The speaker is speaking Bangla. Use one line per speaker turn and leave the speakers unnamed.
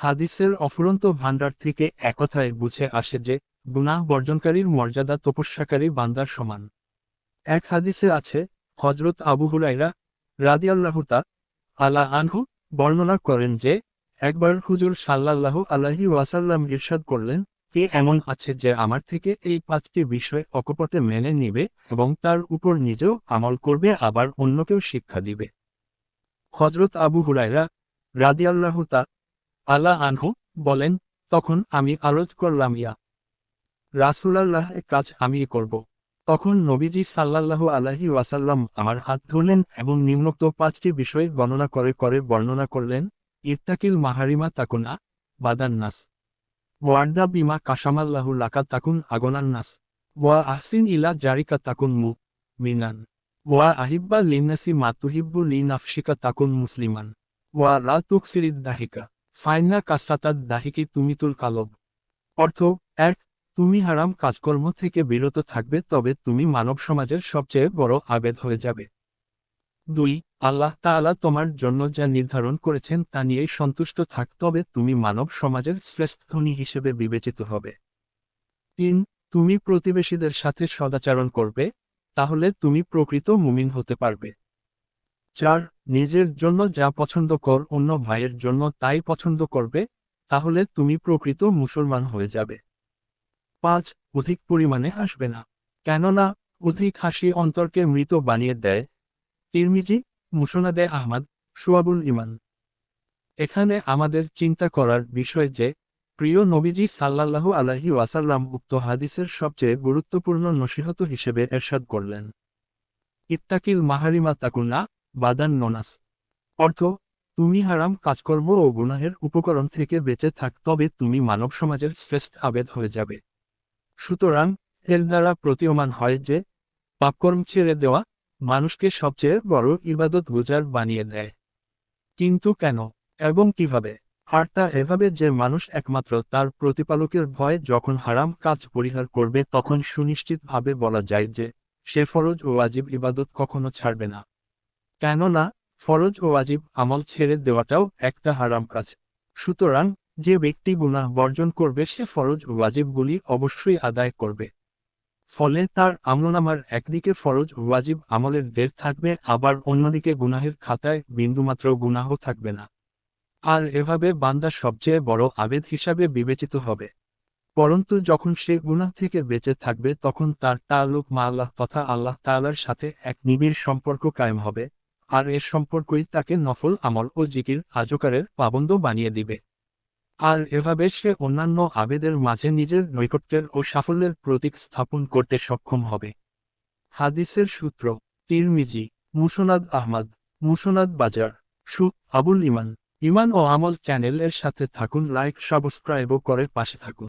হাদিসের অফুরন্ত ভাণ্ডার থেকে একথায় বুঝে আসে যে, গুনাহ বর্জনকারীর মর্যাদা তপস্যাকারী বান্দার সমান। এক হাদিসে আছে হজরত আবু হুরাইরা রাদিয়াল্লাহুতা আলা আনহু বর্ণনা করেন যে, একবার হুজুর সাল্লাল্লাহু আলাহি ওয়াসাল্লাম ইরশাদ করলেন, কে এমন আছে যে আমার থেকে এই পাঁচটি বিষয় অকপটে মেনে নিবে এবং তার উপর নিজেও আমল করবে, আবার অন্যকেও শিক্ষা দিবে? হজরত আবু হুরাইরা রাদিয়াল্লাহুতা আলা আনহু বলেন, তখন আমি আরজ করলাম ইয়া রাসুলাল্লাহ কাজ আমি করব। তখন নবীজি সাল্লাল্লাহু আলাহি ওয়াসাল্লাম আমার হাত ধরলেন এবং নিম্নোক্ত পাঁচটি বিষয় গণনা করে করে বর্ণনা করলেন, ইত্তাকিল মাহারিমা তাকুনা বাদান নাস। ওয়ার্দা বিমা কাসামাল্লাহু লাকা তাকুন আগনান নাস। ওয়া আহসিন ইলা জারিকা তাকুন মু মিনান। ওয়া আহিব্বা লিন্নাসি মাতুহিব্বু লি নাফসিকা তাকুন মুসলিমান। ওয়া লা তুকসিরিদ দাহিকা। ফাইনা কাসরাতাদ দাহিকি তুমিতুল কালব। অর্থ, এক, তুমি হারাম কাজকর্ম থেকে বিরত থাকবে তবে তুমি মানব সমাজের সবচেয়ে বড় আবেদ হয়ে যাবে। দুই, আল্লাহ তাআলা তোমার জন্য যা নির্ধারণ করেছেন তা নিয়েই সন্তুষ্ট থাক তবে তুমি মানব সমাজের শ্রেষ্ঠ ধনী হিসেবে বিবেচিত হবে। তিন, তুমি প্রতিবেশীদের সাথে সদাচরণ করবে, তাহলে তুমি প্রকৃত মুমিন হতে পারবে। চার নিজের জন্য যা পছন্দ কর অন্য ভাইয়ের জন্য তাই পছন্দ করবে, তাহলে তুমি প্রকৃত মুসলমান হয়ে যাবে। পাঁচ, অধিক পরিমাণে হাসবে না। কেননা, অধিক হাসি অন্তরকে মৃত বানিয়ে দেয়। তিরমিজি, মুসনাদে আহমদ, সুয়াবুল ইমান। এখানে আমাদের চিন্তা করার বিষয় যে, প্রিয় নবীজি সাল্লাল্লাহু আলাহি ওয়াসাল্লাম উক্ত হাদিসের সবচেয়ে গুরুত্বপূর্ণ নসিহত হিসেবে এরশাদ করলেন। ইত্তাকিল মাহারিমা তাকুনা বাদান ননাস। অর্থ, তুমি হারাম কাজকর্ম ও গুনাহের উপকরণ থেকে বেঁচে থাক, তবে তুমি মানব সমাজের শ্রেষ্ঠ আবেদ হয়ে যাবে। সুতরাং, এর দ্বারা প্রতীয়মান হয় যে, পাপকর্ম ছেড়ে দেওয়া মানুষকে সবচেয়ে বড় ইবাদত গুজার বানিয়ে দেয়। কিন্তু কেন এবং কীভাবে? আর তা এভাবে যে মানুষ একমাত্র তার প্রতিপালকের ভয়ে যখন হারাম কাজ পরিহার করবে, তখন সুনিশ্চিতভাবে বলা যায় যে, সে ফরজ ও ওয়াজিব ইবাদত কখনো ছাড়বে না। কেননা, ফরজ ও ওয়াজিব আমল ছেড়ে দেওয়াটাও একটা হারাম কাজ। সুতরাং, যে ব্যক্তি গুনাহ বর্জন করবে, সে ফরজ ও ওয়াজিবগুলি অবশ্যই আদায় করবে। ফলে তার আমলনামার একদিকে ফরজ ওয়াজিব আমলের ঢের থাকবে, আবার অন্যদিকে গুনাহের খাতায় বিন্দুমাত্র গুনাহ থাকবে না। আর এভাবে বান্দা সবচেয়ে বড় আবেদ হিসাবে বিবেচিত হবে। পরন্তু যখন সে গুনাহ থেকে বেঁচে থাকবে, তখন তার তালুক মা আল্লাহ তথা আল্লাহ তাআলার সাথে এক নিবিড় সম্পর্ক কায়েম হবে। আর এর সম্পর্কই তাকে নফল, আমল ও জিকির, আজকারের পাবন্দ বানিয়ে দিবে। আর এভাবে সে অন্যান্য আবেদের মাঝে নিজের নৈকট্যের ও সাফল্যের প্রতীক স্থাপন করতে সক্ষম হবে। হাদিসের সূত্র, তিরমিজি, মুসনাদ আহমদ, মুসনাদ বাজার, সু, আবুল ইমান। ইমান ও আমল চ্যানেলের সাথে থাকুন, লাইক, সাবস্ক্রাইবও করে পাশে থাকুন।